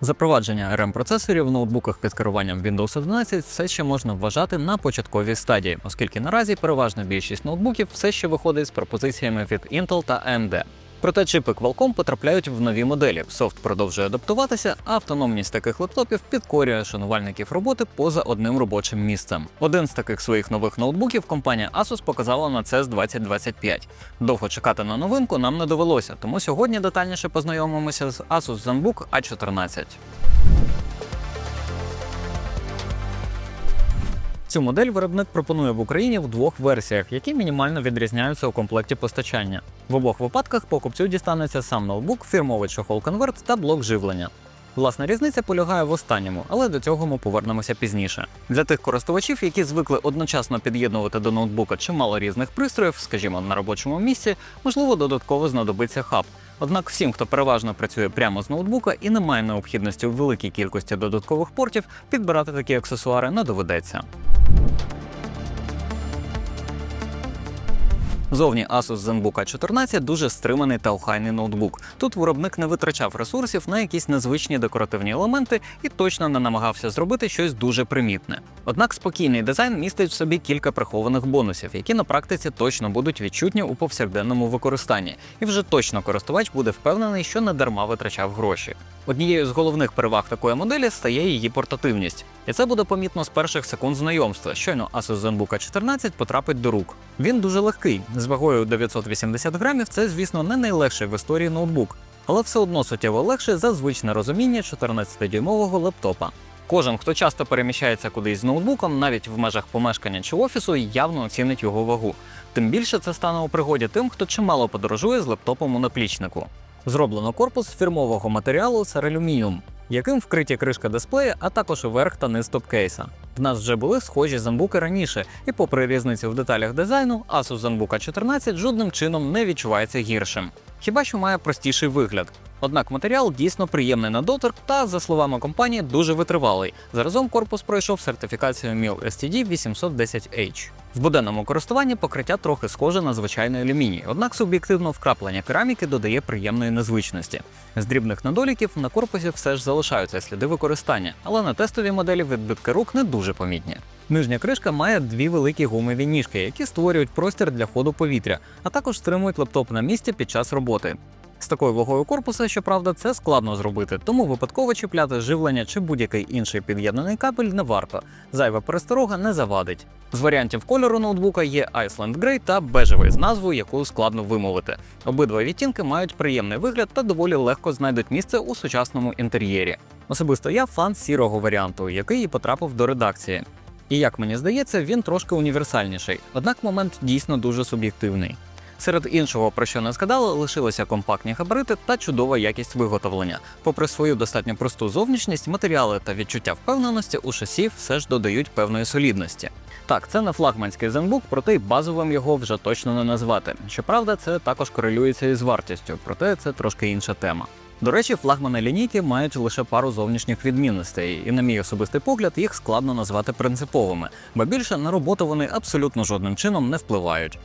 Запровадження rm процесорів в ноутбуках під керуванням Windows 11 все ще можна вважати на початковій стадії, оскільки наразі переважна більшість ноутбуків все ще виходить з пропозиціями від Intel та AMD. Проте чипи Qualcomm потрапляють в нові моделі. Софт продовжує адаптуватися, а автономність таких лептопів підкорює шанувальників роботи поза одним робочим місцем. Один з таких своїх нових ноутбуків компанія Asus показала на CES 2025. Довго чекати на новинку нам не довелося, тому сьогодні детальніше познайомимося з Asus ZenBook A14. Цю модель виробник пропонує в Україні в двох версіях, які мінімально відрізняються у комплекті постачання. В обох випадках покупцю дістанеться сам ноутбук, фірмовий чохол конверт та блок живлення. Власна різниця полягає в останньому, але до цього ми повернемося пізніше. Для тих користувачів, які звикли одночасно під'єднувати до ноутбука чимало різних пристроїв, скажімо, на робочому місці, можливо, додатково знадобиться хаб. Однак всім, хто переважно працює прямо з ноутбука і не має необхідності у великій кількості додаткових портів, підбирати такі аксесуари не доведеться. Зовні Asus ZenBook A14 дуже стриманий та охайний ноутбук. Тут виробник не витрачав ресурсів на якісь незвичні декоративні елементи і точно не намагався зробити щось дуже примітне. Однак спокійний дизайн містить в собі кілька прихованих бонусів, які на практиці точно будуть відчутні у повсякденному використанні, і вже точно користувач буде впевнений, що не дарма витрачав гроші. Однією з головних переваг такої моделі стає її портативність, і це буде помітно з перших секунд знайомства. Щойно Asus ZenBook A14 потрапить до рук. Він дуже легкий, з вагою 980 грамів. Це, звісно, не найлегший в історії ноутбук, але все одно суттєво легше за звичне розуміння 14-дюймового лептопа. Кожен, хто часто переміщається кудись з ноутбуком, навіть в межах помешкання чи офісу, явно оцінить його вагу. Тим більше це стане у пригоді тим, хто чимало подорожує з лептопом у наплічнику. Зроблено корпус фірмового матеріалу сералюмініум, яким вкриті кришка дисплея, а також верх та низ топкейса. В нас вже були схожі зенбуки раніше, і попри різницю в деталях дизайну, Asus ZenBook A14 жодним чином не відчувається гіршим. Хіба що має простіший вигляд. Однак матеріал дійсно приємний на доторк та, за словами компанії, дуже витривалий. Заразом корпус пройшов сертифікацію MIL STD 810H. В буденному користуванні покриття трохи схоже на звичайний алюміній, однак суб'єктивно вкраплення кераміки додає приємної незвичності. З дрібних недоліків на корпусі все ж залишаються сліди використання, але на тестовій моделі відбитки рук не дуже помітні. Нижня кришка має дві великі гумові ніжки, які створюють простір для ходу повітря, а також стримують лептоп на місці під час роботи. З такою вагою корпуса, щоправда, це складно зробити, тому випадково чіпляти живлення чи будь-який інший під'єднаний кабель не варто. Зайва пересторога не завадить. З варіантів кольору ноутбука є Iceland Grey та бежевий з назвою, яку складно вимовити. Обидва відтінки мають приємний вигляд та доволі легко знайдуть місце у сучасному інтер'єрі. Особисто я фан сірого варіанту, який і потрапив до редакції. І як мені здається, він трошки універсальніший, однак момент дійсно дуже суб'єктивний. Серед іншого, про що не згадали, лишилися компактні габарити та чудова якість виготовлення. Попри свою достатньо просту зовнішність, матеріали та відчуття впевненості у шасі все ж додають певної солідності. Так, це не флагманський ZenBook, проте й базовим його вже точно не назвати. Щоправда, це також корелюється із вартістю, проте це трошки інша тема. До речі, флагмани лінійки мають лише пару зовнішніх відмінностей, і, на мій особистий погляд, їх складно назвати принциповими, бо більше на роботу вони абсолютно жодним чином не впливають.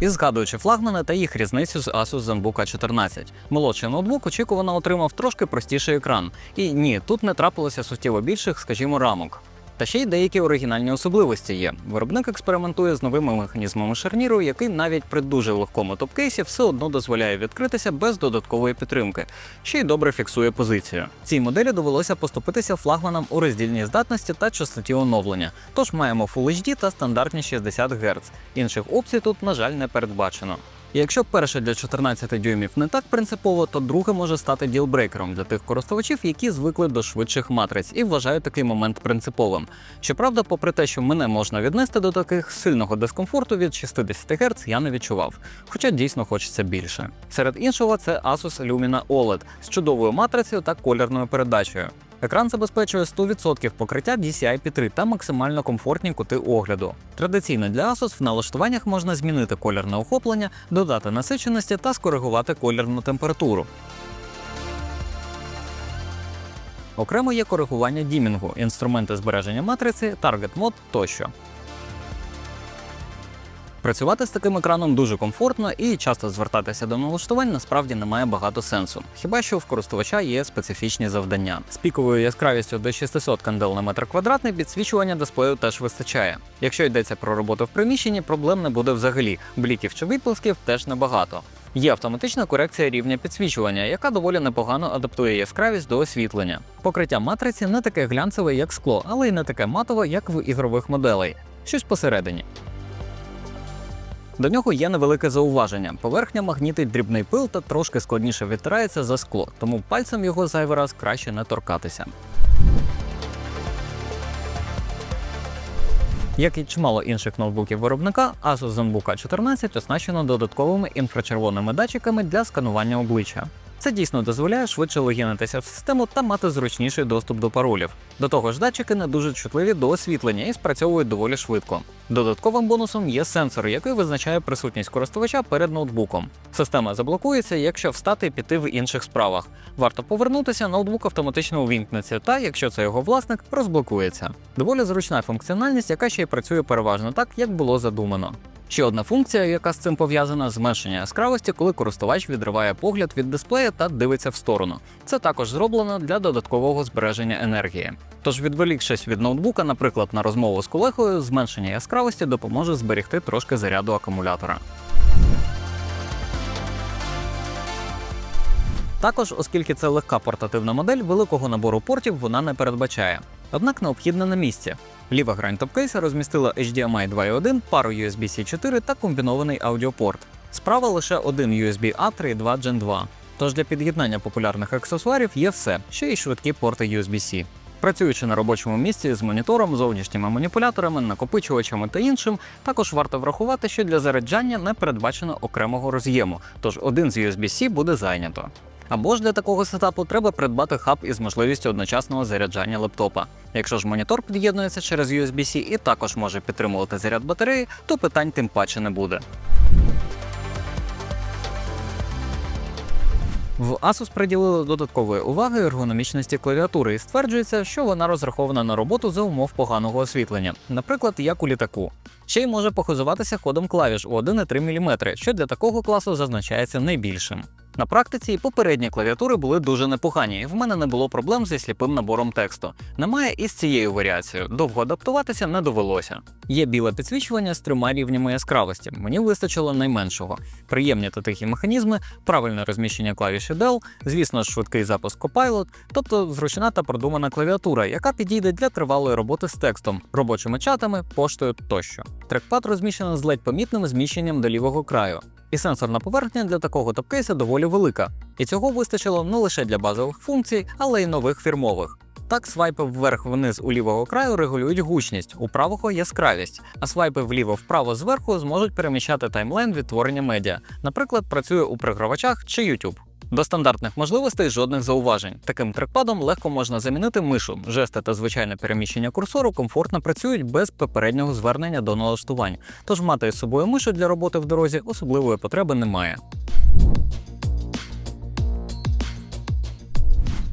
І згадуючи флагмани та їх різницю з Asus ZenBook A14. Молодший ноутбук очікувано отримав трошки простіший екран. І ні, тут не трапилося суттєво більших, скажімо, рамок. Та ще й деякі оригінальні особливості є. Виробник експериментує з новими механізмами шарніру, який навіть при дуже легкому топкейсі все одно дозволяє відкритися без додаткової підтримки, ще й добре фіксує позицію. Цій моделі довелося поступитися флагманам у роздільній здатності та частоті оновлення. Тож маємо Full HD та стандартні 60 Гц. Інших опцій тут, на жаль, не передбачено. І якщо перше для 14 дюймів не так принципово, то друге може стати ділбрейкером для тих користувачів, які звикли до швидших матриць і вважають такий момент принциповим. Щоправда, попри те, що мене можна віднести до таких сильного дискомфорту від 60 Гц я не відчував, хоча дійсно хочеться більше. Серед іншого, це Asus Lumina OLED з чудовою матрицею та колірною передачею. Екран забезпечує 100% покриття DCI-P3 та максимально комфортні кути огляду. Традиційно для Asus в налаштуваннях можна змінити колірне охоплення, додати насиченості та скоригувати колірну температуру. Окремо є коригування дімінгу, інструменти збереження матриці, таргет мод тощо. Працювати з таким екраном дуже комфортно і часто звертатися до налаштувань насправді немає багато сенсу. Хіба що в користувача є специфічні завдання. З піковою яскравістю до 600 кандел на метр квадратний підсвічування дисплею теж вистачає. Якщо йдеться про роботу в приміщенні, проблем не буде взагалі. Бліків чи відблисків теж небагато. Є автоматична корекція рівня підсвічування, яка доволі непогано адаптує яскравість до освітлення. Покриття матриці не таке глянцеве, як скло, але й не таке матове, як в ігрових моделей. Щось посередині. До нього є невелике зауваження. Поверхня магнітить дрібний пил та трошки складніше відтирається за скло, тому пальцем його зайвий раз краще не торкатися. Як і чимало інших ноутбуків виробника, Asus ZenBook A14 оснащено додатковими інфрачервоними датчиками для сканування обличчя. Це дійсно дозволяє швидше логінитися в систему та мати зручніший доступ до паролів. До того ж, датчики не дуже чутливі до освітлення і спрацьовують доволі швидко. Додатковим бонусом є сенсор, який визначає присутність користувача перед ноутбуком. Система заблокується, якщо встати і піти в інших справах. Варто повернутися, ноутбук автоматично увімкнеться, та якщо це його власник, розблокується. Доволі зручна функціональність, яка ще й працює переважно так, як було задумано. Ще одна функція, яка з цим пов'язана, зменшення яскравості, коли користувач відриває погляд від дисплея та дивиться в сторону. Це також зроблено для додаткового збереження енергії. Тож, відволікшись від ноутбука, наприклад, на розмову з колегою, зменшення яскравості допоможе зберегти трошки заряду акумулятора. Також, оскільки це легка портативна модель, великого набору портів вона не передбачає. Однак необхідна на місці. Ліва грань топкейса розмістила HDMI 2.1, пару USB-C 4 та комбінований аудіопорт. Справа лише один USB A 3.2 Gen 2. Тож для під'єднання популярних аксесуарів є все, ще й швидкі порти USB-C. Працюючи на робочому місці з монітором, зовнішніми маніпуляторами, накопичувачами та іншим, також варто врахувати, що для заряджання не передбачено окремого роз'єму, тож один з USB-C буде зайнято. Або ж для такого сетапу треба придбати хаб із можливістю одночасного заряджання лептопа. Якщо ж монітор під'єднується через USB-C і також може підтримувати заряд батареї, то питань тим паче не буде. В Asus приділили додаткової уваги ергономічності клавіатури і стверджується, що вона розрахована на роботу за умов поганого освітлення, наприклад, як у літаку. Ще й може похизуватися ходом клавіш у 1,3 мм, що для такого класу зазначається найбільшим. На практиці попередні клавіатури були дуже непогані, і в мене не було проблем зі сліпим набором тексту. Немає і з цією варіацією. Довго адаптуватися не довелося. Є біле підсвічування з трьома рівнями яскравості. Мені вистачило найменшого. Приємні та тихі механізми, правильне розміщення клавіші Dell, звісно швидкий запуск Copilot, тобто зручна та продумана клавіатура, яка підійде для тривалої роботи з текстом, робочими чатами, поштою тощо. Трекпад розміщено з ледь помітним зміщенням до лівого краю. І сенсорна поверхня для такого топкейса доволі велика, і цього вистачило не лише для базових функцій, але й нових фірмових. Так, свайпи вверх-вниз у лівого краю регулюють гучність, у правого яскравість, а свайпи вліво-вправо зверху зможуть переміщати таймлайн відтворення медіа, наприклад, працює у програвачах чи YouTube. До стандартних можливостей жодних зауважень. Таким трекпадом легко можна замінити мишу. Жести та звичайне переміщення курсору комфортно працюють без попереднього звернення до налаштувань. Тож мати із собою мишу для роботи в дорозі особливої потреби немає.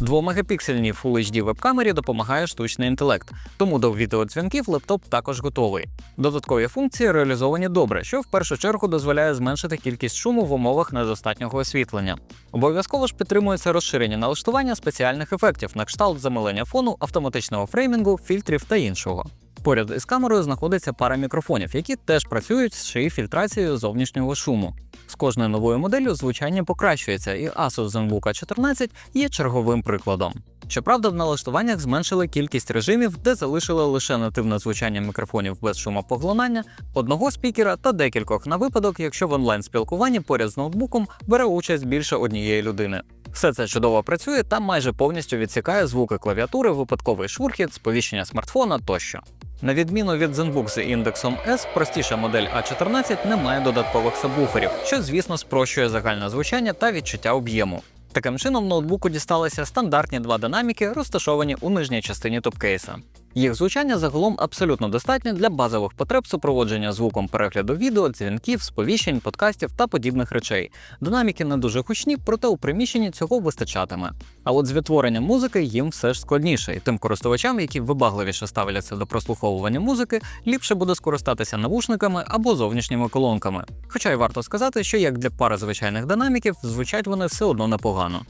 2-мегапіксельній Full HD веб-камері допомагає штучний інтелект, тому до відеодзвінків лептоп також готовий. Додаткові функції реалізовані добре, що в першу чергу дозволяє зменшити кількість шуму в умовах недостатнього освітлення. Обов'язково ж підтримується розширення налаштування спеціальних ефектів на кшталт замилення фону, автоматичного фреймінгу, фільтрів та іншого. Поряд із камерою знаходиться пара мікрофонів, які теж працюють з шиї фільтрацією зовнішнього шуму. З кожною новою моделлю звучання покращується, і Asus ZenBook A14 є черговим прикладом. Щоправда, в налаштуваннях зменшили кількість режимів, де залишили лише нативне звучання мікрофонів без шумопоглинання, одного спікера та декількох на випадок, якщо в онлайн-спілкуванні поряд з ноутбуком бере участь більше однієї людини. Все це чудово працює та майже повністю відсікає звуки клавіатури, випадковий шурхіт, сповіщення смартфона тощо. На відміну від ZenBook з індексом S, простіша модель A14 не має додаткових сабвуферів, що, звісно, спрощує загальне звучання та відчуття об'єму. Таким чином, ноутбуку дісталися стандартні два динаміки, розташовані у нижній частині топкейса. Їх звучання загалом абсолютно достатньо для базових потреб супроводження звуком перегляду відео, дзвінків, сповіщень, подкастів та подібних речей. Динаміки не дуже гучні, проте у приміщенні цього вистачатиме. А от з відтворенням музики їм все ж складніше, і тим користувачам, які вибагливіше ставляться до прослуховування музики, ліпше буде скористатися навушниками або зовнішніми колонками. Хоча й варто сказати, що як для пари звичайних динаміків, звучать вони все одно непогано.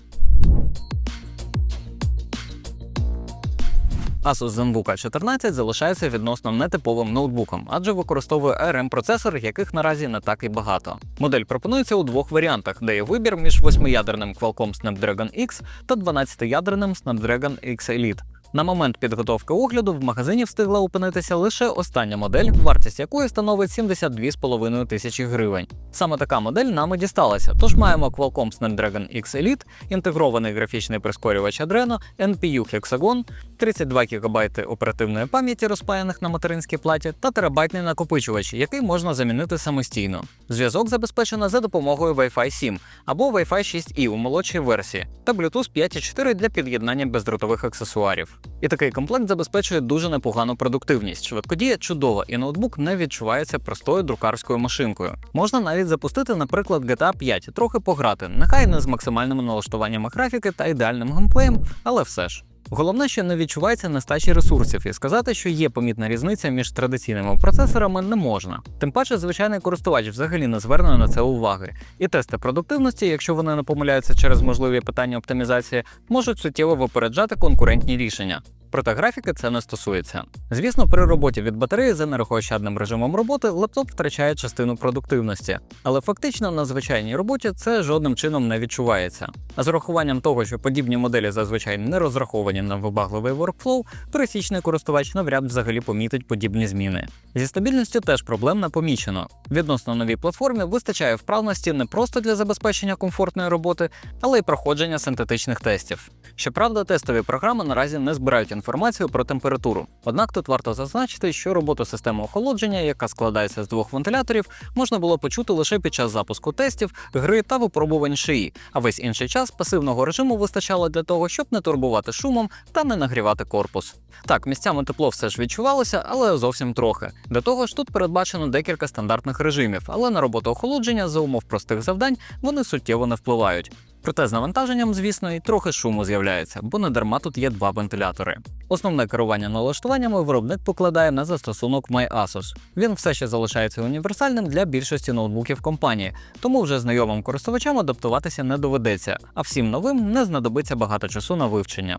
Asus ZenBook A14 залишається відносно нетиповим ноутбуком, адже використовує ARM процесор, яких наразі не так і багато. Модель пропонується у двох варіантах, де є вибір між 8-ядерним Qualcomm Snapdragon X та 12-ядерним Snapdragon X Elite. На момент підготовки огляду в магазині встигла опинитися лише остання модель, вартість якої становить 72,5 тисячі гривень. Саме така модель нам і дісталася. Тож маємо Qualcomm Snapdragon X Elite, інтегрований графічний прискорювач Adreno, NPU Hexagon, 32 ГБ оперативної пам'яті, розпаяних на материнській платі, та терабайтний накопичувач, який можна замінити самостійно. Зв'язок забезпечено за допомогою Wi-Fi 7 або Wi-Fi 6E у молодшій версії та Bluetooth 5.4 для під'єднання бездротових аксесуарів. І такий комплект забезпечує дуже непогану продуктивність. Швидкодія чудова, і ноутбук не відчувається простою друкарською машинкою. Можна навіть запустити, наприклад, GTA 5, трохи пограти, нехай не з максимальними налаштуваннями графіки та ідеальним геймплеєм, але все ж. Головне, що не відчувається нестачі ресурсів, і сказати, що є помітна різниця між традиційними процесорами, не можна. Тим паче, звичайний користувач взагалі не зверне на це уваги. І тести продуктивності, якщо вони не помиляються через можливі питання оптимізації, можуть суттєво випереджати конкурентні рішення. Проте графіки це не стосується. Звісно, при роботі від батареї з енергоощадним режимом роботи лаптоп втрачає частину продуктивності, але фактично на звичайній роботі це жодним чином не відчувається. А з урахуванням того, що подібні моделі зазвичай не розраховані на вибагливий workflow, пересічний користувач навряд взагалі помітить подібні зміни. Зі стабільністю теж проблем не помічено. Відносно новій платформі вистачає вправності не просто для забезпечення комфортної роботи, але й проходження синтетичних тестів. Щоправда, тестові програми наразі не збирають інформацію про температуру. Однак тут варто зазначити, що роботу системи охолодження, яка складається з двох вентиляторів, можна було почути лише під час запуску тестів, гри та випробувань шиї, а весь інший час пасивного режиму вистачало для того, щоб не турбувати шумом та не нагрівати корпус. Так, місцями тепло все ж відчувалося, але зовсім трохи. До того ж, тут передбачено декілька стандартних режимів, але на роботу охолодження за умов простих завдань вони суттєво не впливають. Проте з навантаженням, звісно, і трохи шуму з'являється, бо не дарма тут є два вентилятори. Основне керування налаштуваннями виробник покладає на застосунок MyAsus. Він все ще залишається універсальним для більшості ноутбуків компанії, тому вже знайомим користувачам адаптуватися не доведеться, а всім новим не знадобиться багато часу на вивчення.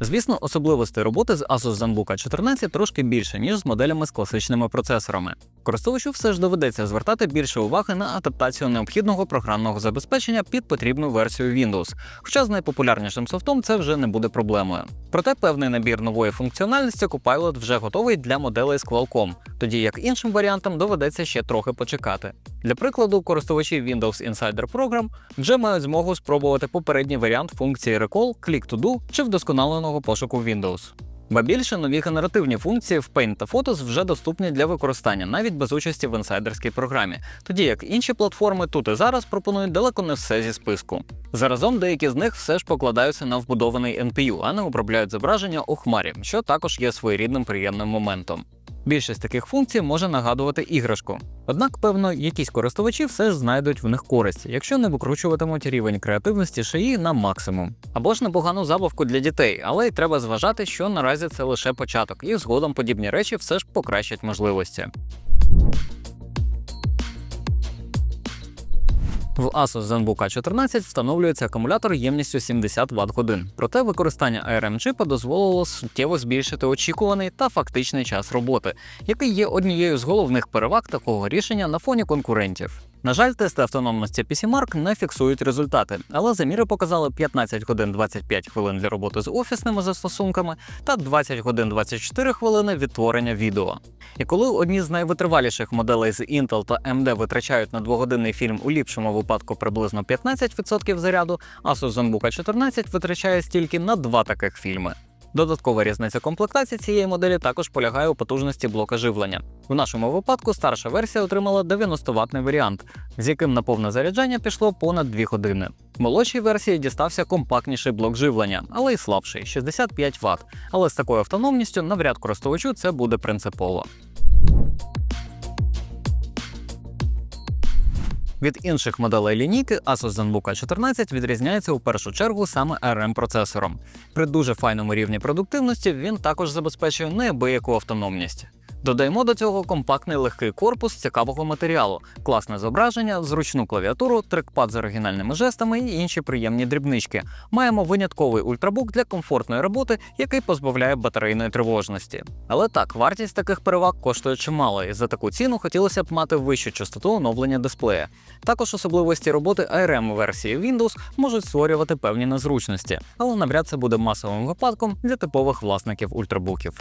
Звісно, особливостей роботи з Asus ZenBook A14 трошки більше, ніж з моделями з класичними процесорами. Користувачу все ж доведеться звертати більше уваги на адаптацію необхідного програмного забезпечення під потрібну версію Windows, хоча з найпопулярнішим софтом це вже не буде проблемою. Проте певний набір нової функціональності Copilot вже готовий для моделей з Qualcomm, тоді як іншим варіантам доведеться ще трохи почекати. Для прикладу, користувачі Windows Insider Program вже мають змогу спробувати попередній варіант функції Recall, Click to Do чи вдосконаленого пошуку Windows. Ба більше нові генеративні функції в Paint та Photos вже доступні для використання навіть без участі в інсайдерській програмі, тоді як інші платформи тут і зараз пропонують далеко не все зі списку. Заразом деякі з них все ж покладаються на вбудований NPU, а не обробляють зображення у хмарі, що також є своєрідним приємним моментом. Більшість таких функцій може нагадувати іграшку. Однак, певно, якісь користувачі все ж знайдуть в них користь, якщо не викручуватимуть рівень креативності шиї на максимум. Або ж непогану забавку для дітей, але й треба зважати, що наразі це лише початок, і згодом подібні речі все ж покращать можливості. В Asus ZenBook A14 встановлюється акумулятор ємністю 70 Вт годин. Проте використання ARM чипа дозволило суттєво збільшити очікуваний та фактичний час роботи, який є однією з головних переваг такого рішення на фоні конкурентів. На жаль, тести автономності PCMark не фіксують результати, але заміри показали 15 годин 25 хвилин для роботи з офісними застосунками та 20 годин 24 хвилини відтворення відео. І коли одні з найвитриваліших моделей з Intel та AMD витрачають на двогодинний фільм у ліпшому випадку приблизно 15% заряду, Asus ZenBook A14 витрачає стільки на два таких фільми. Додаткова різниця комплектації цієї моделі також полягає у потужності блока живлення. В нашому випадку старша версія отримала 90 ватний варіант, з яким на повне заряджання пішло понад 2 години. Молодшій версії дістався компактніший блок живлення, але й слабший 65 Вт. Але з такою автономністю навряд користувачу це буде принципово. Від інших моделей лінійки Asus ZenBook A14 відрізняється у першу чергу саме rm процесором. При дуже файному рівні продуктивності він також забезпечує неабияку автономність. Додаємо до цього компактний легкий корпус цікавого матеріалу, класне зображення, зручну клавіатуру, трекпад з оригінальними жестами і інші приємні дрібнички. Маємо винятковий ультрабук для комфортної роботи, який позбавляє батарейної тривожності. Але так, вартість таких переваг коштує чимало, і за таку ціну хотілося б мати вищу частоту оновлення дисплея. Також особливості роботи ARM версії Windows можуть створювати певні незручності, але навряд це буде масовим випадком для типових власників ультрабуків.